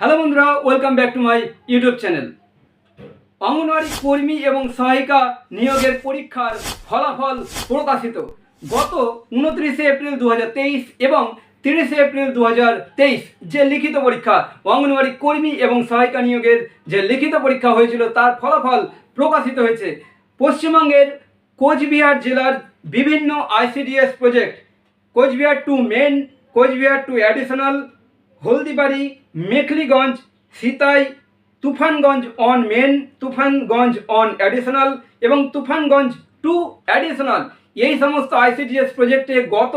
Hello বন্ধুরা welcome back to my YouTube channel anganwadi কর্মী এবং সহায়িকা নিয়োগের পরীক্ষার ফলাফল প্রকাশিত গত উনত্রিশে এপ্রিল দু হাজার তেইশ এবং তিরিশে এপ্রিল দু হাজার তেইশ। যে লিখিত পরীক্ষা, অঙ্গনওয়াড়ি কর্মী এবং সহায়িকা নিয়োগের যে লিখিত পরীক্ষা হয়েছিল, তার ফলাফল প্রকাশিত হয়েছে পশ্চিমবঙ্গের কোচবিহার জেলার বিভিন্ন ICDS project. Coochbehar two main, Coochbehar two additional Haldibari, Mekhliganj, Sitai, Tufanganj one main Tufanganj one additional এবং তুফানগঞ্জ টু অ্যাডিশনাল এই সমস্ত আইসিডিএস প্রজেক্টে গত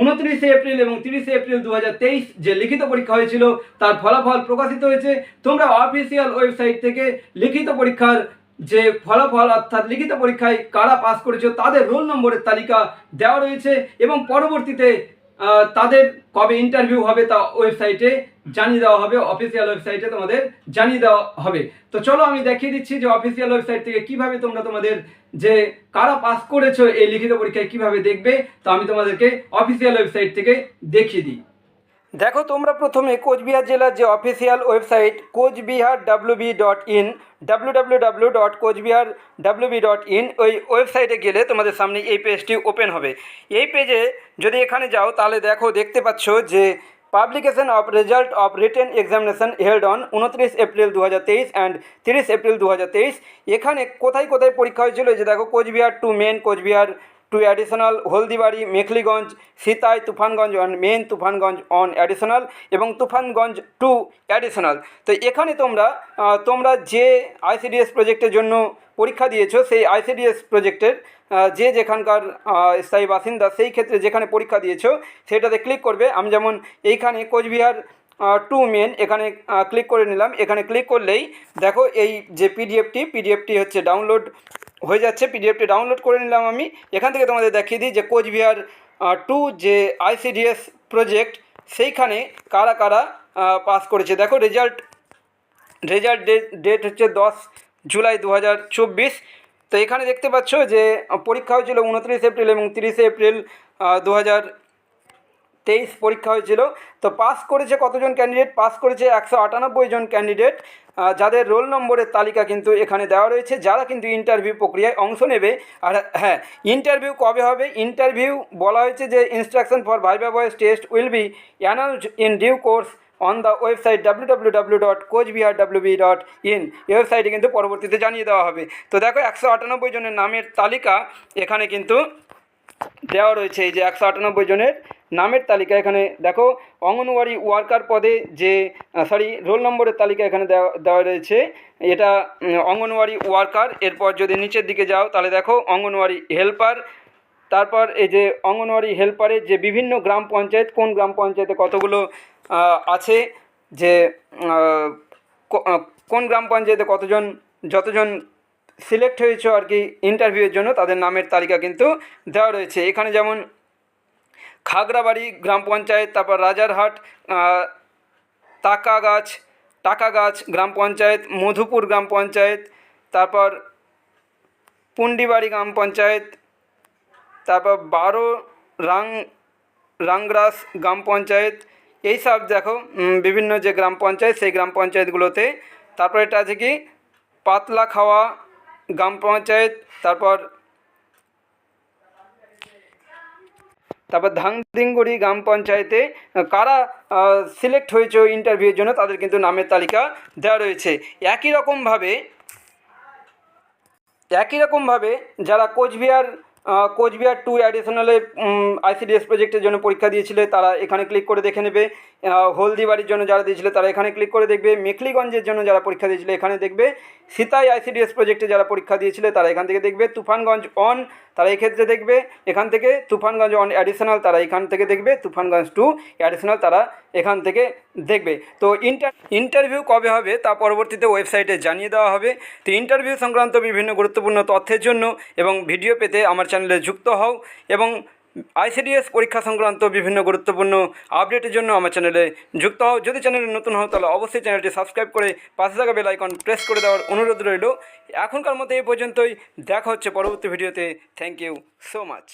উনত্রিশে এপ্রিল এবং তিরিশে এপ্রিল দু হাজার তেইশ যে লিখিত পরীক্ষা হয়েছিল, তার ফলাফল প্রকাশিত হয়েছে। তোমরা অফিসিয়াল ওয়েবসাইট থেকে লিখিত পরীক্ষার যে ফলাফল, অর্থাৎ লিখিত পরীক্ষায় কারা পাস করেছে, তাদের রোল নম্বরের তালিকা দেওয়া রয়েছে এবং পরবর্তীতে তাদের কবে ইন্টারভিউ হবে তা ওয়েবসাইটে জানিয়ে দেওয়া হবে অফিসিয়াল ওয়েবসাইটে তোমাদের জানিয়ে দেওয়া হবে। তো চলো আমি দেখিয়ে দিচ্ছি যে অফিসিয়াল ওয়েবসাইট থেকে কীভাবে তোমরা তোমাদের যে কারা পাস করেছ এই লিখিত পরীক্ষায় কীভাবে দেখবে। তো আমি তোমাদেরকে অফিসিয়াল ওয়েবসাইট থেকে দেখিয়ে দিই। দেখো তোমরা প্রথমে কোচবিহার জেলার যে official website Coochbehar WB dot in W W W dot Coochbehar WB dot in ওই ওয়েবসাইটে গেলে তোমাদের সামনে এই পেজটি ওপেন হবে। এই পেজে যদি এখানে যাও, তাহলে দেখো, দেখতে পাচ্ছ যে publication of result of written examination held on উনত্রিশ এপ্রিল দু হাজার তেইশ অ্যান্ড তিরিশ এপ্রিল দু হাজার তেইশ। এখানে কোথায় কোথায় পরীক্ষা হয়েছিল? যে দেখো, Coochbehar two main Coochbehar two additional Haldibari Mekhliganj Sitai Tufanganj one main Tufanganj one additional এবং তুফানগঞ্জ টু অ্যাডিশনাল তো এখানে তোমরা তোমরা যে আইসিডিএস প্রজেক্টের জন্য পরীক্ষা দিয়েছ, সেই আইসিডিএস প্রজেক্টের যে যেখানকার স্থায়ী বাসিন্দা, সেই ক্ষেত্রে যেখানে পরীক্ষা দিয়েছ, সেটাতে ক্লিক করবে। আমি যেমন এইখানে কোচবিহার টু মেন এখানে ক্লিক করে নিলাম। এখানে ক্লিক করলেই দেখো এই যে পিডিএফটি পিডিএফটি হচ্ছে ডাউনলোড হয়ে যাচ্ছে পিডিএফটি ডাউনলোড করে নিলাম আমি। এখান থেকে তোমাদের দেখিয়ে দিই যে কোচবিহার টু যে আইসিডিএস প্রজেক্ট সেইখানে কারা কারা পাস করেছে। দেখো রেজাল্ট রেজাল্ট ডেট হচ্ছে দশ জুলাই দু হাজার চব্বিশ। তো এখানে দেখতে পাচ্ছ যে, পরীক্ষা হয়েছিল উনত্রিশ এপ্রিল এবং তিরিশে এপ্রিল দু হাজার তেইশ পরীক্ষা হয়েছিল। তো পাস করেছে কতজন ক্যান্ডিডেট পাস করেছে একশো আটানব্বই জন ক্যান্ডিডেট যাদের রোল নম্বরের তালিকা কিন্তু এখানে দেওয়া রয়েছে। যারা কিন্তু ইন্টারভিউ প্রক্রিয়ায় অংশ নেবে, আর হ্যাঁ ইন্টারভিউ কবে হবে? ইন্টারভিউ বলা হয়েছে যে instruction for viva voce test will be announced in due course on the website W W W dot Coochbehar WB dot in ওয়েবসাইটে কিন্তু পরবর্তীতে জানিয়ে দেওয়া হবে। তো দেখো, একশো আটানব্বই জনের নামের তালিকা এখানে কিন্তু দেওয়া রয়েছে। এই যে একশো আটানব্বই জনের নামের তালিকা এখানে দেখো, অঙ্গনওয়াড়ি ওয়ার্কার পদে যে সরি রোল নম্বরের তালিকা এখানে দেওয়া দেওয়া রয়েছে, এটা অঙ্গনওয়াড়ি ওয়ার্কার, এরপর যদি নিচের দিকে যাও, তাহলে দেখো, অঙ্গনওয়াড়ি হেল্পার, তারপর এই যে অঙ্গনওয়াড়ি হেল্পারের যে বিভিন্ন গ্রাম পঞ্চায়েত, কোন গ্রাম পঞ্চায়েতে কতগুলো আছে, যে কোন গ্রাম পঞ্চায়েতে কতজন, যতজন সিলেক্ট হয়েছে আর কি ইন্টারভিউয়ের জন্য, তাদের নামের তালিকা কিন্তু দেওয়া রয়েছে। এখানে যেমন খাগড়াবাড়ি গ্রাম পঞ্চায়েত, তারপর রাজারহাট তাকাগাছ, টাকাগাছ গ্রাম পঞ্চায়েত, মধুপুর গ্রাম পঞ্চায়েত, তারপর পুন্ডিবাড়ি গ্রাম পঞ্চায়েত, তারপর বারো রাং রাংগ্রাস গ্রাম পঞ্চায়েত এইসব দেখো বিভিন্ন যে গ্রাম পঞ্চায়েত, সেই গ্রাম পঞ্চায়েতগুলোতে। তারপর এটা আছে কি? পাতলা খাওয়া গ্রাম পঞ্চায়েত, তারপর তারপর ধাংদিংগুড়ি গ্রাম পঞ্চায়েতে কারা সিলেক্ট হয়েছে ওই ইন্টারভিউয়ের জন্য, তাদের কিন্তু নামের তালিকা দেওয়া রয়েছে। একই রকমভাবে একই রকমভাবে যারা কোচবিহার কোচবিহার টু অ্যাডিশনালে আইসিডিএস প্রজেক্টের জন্য পরীক্ষা দিয়েছিলে, তারা এখানে ক্লিক করে দেখে নেবে। হলদিবাড়ির জন্য যারা দিয়েছিল, তারা এখানে ক্লিক করে দেখবে। মেখলিগঞ্জের জন্য যারা পরীক্ষা দিয়েছিল, এখানে দেখবে। সিতাই আইসিডিএস প্রজেক্টে যারা পরীক্ষা দিয়েছিল, তারা এখান থেকে দেখবে। তুফানগঞ্জ অন তারা ক্ষেত্রে দেখবে। এখান থেকে তুফানগঞ্জ অন অ্যাডিশনাল তারা এখান থেকে দেখবে। তুফানগঞ্জ টু অ্যাডিশনাল তারা এখান থেকে দেখবে। তো ইন্টার ইন্টারভিউ কবে হবে, তা পরবর্তীতে ওয়েবসাইটে জানিয়ে দেওয়া হবে। তো ইন্টারভিউ সংক্রান্ত বিভিন্ন গুরুত্বপূর্ণ তথ্যের জন্য এবং ভিডিও পেতে আমার চ্যানেলে যুক্ত হও এবং আইসিডিএস পরীক্ষা সংক্রান্ত বিভিন্ন গুরুত্বপূর্ণ আপডেটের জন্য আমার চ্যানেলে যুক্ত হও। যদি চ্যানেলে নতুন হও, তাহলে অবশ্যই চ্যানেলটি সাবস্ক্রাইব করে পাশে থাকা বেল আইকন প্রেস করে দেওয়ার অনুরোধ রইল। এখনকার মতো এই পর্যন্তই। দেখা হচ্ছে পরবর্তী ভিডিওতে। Thank you so much